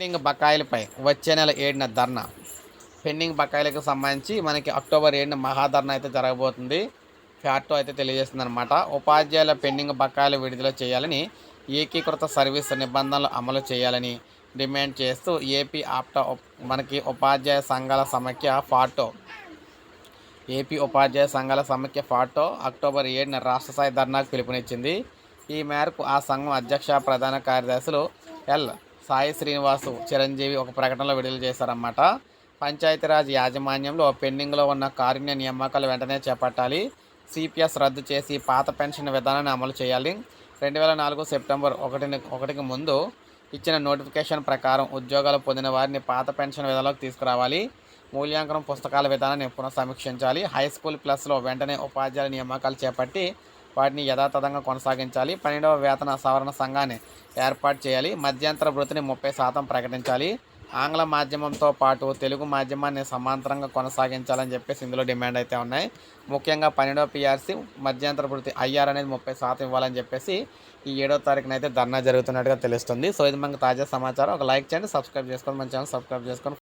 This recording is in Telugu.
పెండింగ్ బకాయిలపై వచ్చే నెల ఏడున ధర్నా. పెండింగ్ బకాయిలకు సంబంధించి మనకి అక్టోబర్ ఏడున మహాధర్నా అయితే జరగబోతుంది. ఫ్యాటో అయితే తెలియజేస్తుంది అనమాట ఉపాధ్యాయుల పెండింగ్ బకాయిలు విడుదల చేయాలని ఏకీకృత సర్వీస్ నిబంధనలు అమలు చేయాలని డిమాండ్ చేస్తూ ఏపీ ఆప్టా మనకి ఉపాధ్యాయ సంఘాల సమైక్య ఫాటో ఏపీ ఉపాధ్యాయ సంఘాల సమైక్య ఫాటో అక్టోబర్ ఏడున రాష్ట్ర స్థాయి ధర్నాకు పిలుపునిచ్చింది. ఈ మేరకు ఆ సంఘం అధ్యక్ష ప్రధాన కార్యదర్శులు ఎల్. సాయి శ్రీనివాసు చిరంజీవి ఒక ప్రకటనలో విడుదల చేశారన్నమాట. పంచాయతీరాజ్ యాజమాన్యంలో పెండింగ్లో ఉన్న కారుణ్య నియామకాలు వెంటనే చేపట్టాలి. సిపిఎస్ రద్దు చేసి పాత పెన్షన్ విధానాన్ని అమలు చేయాలి. రెండు వేల నాలుగు సెప్టెంబర్ ఒకటిని ఒకటికి ముందు ఇచ్చిన నోటిఫికేషన్ ప్రకారం ఉద్యోగాలు పొందిన వారిని పాత పెన్షన్ విధానంలోకి తీసుకురావాలి. మూల్యాంకనం పుస్తకాల విధానాన్ని పునఃసమీక్షించాలి. హై స్కూల్ ప్లస్లో వెంటనే ఉపాధ్యాయుల నియామకాలు చేపట్టి వాటిని యథాతథంగా కొనసాగించాలి. పన్నెండవ వేతన సవరణ సంఘాన్ని ఏర్పాటు చేయాలి. మధ్యంతర వృత్తిని ముప్పై శాతం ప్రకటించాలి. ఆంగ్ల మాధ్యమంతో పాటు తెలుగు మాధ్యమాన్ని సమాంతరంగా కొనసాగించాలని చెప్పేసి ఇందులో డిమాండ్ అయితే ఉన్నాయి. ముఖ్యంగా పన్నెండవ పిఆర్సీ మధ్యంతర వృత్తి ఐఆర్ అనేది ముప్పై శాతం ఇవ్వాలని చెప్పేసి ఈ ఏడో తారీఖున అయితే ధర్నా జరుగుతున్నట్టుగా తెలుస్తుంది. సో ఇది మనకు తాజా సమాచారం. ఒక లైక్ చేయండి సబ్స్క్రైబ్ చేసుకొని మన ఛానల్ సబ్స్క్రైబ్ చేసుకొని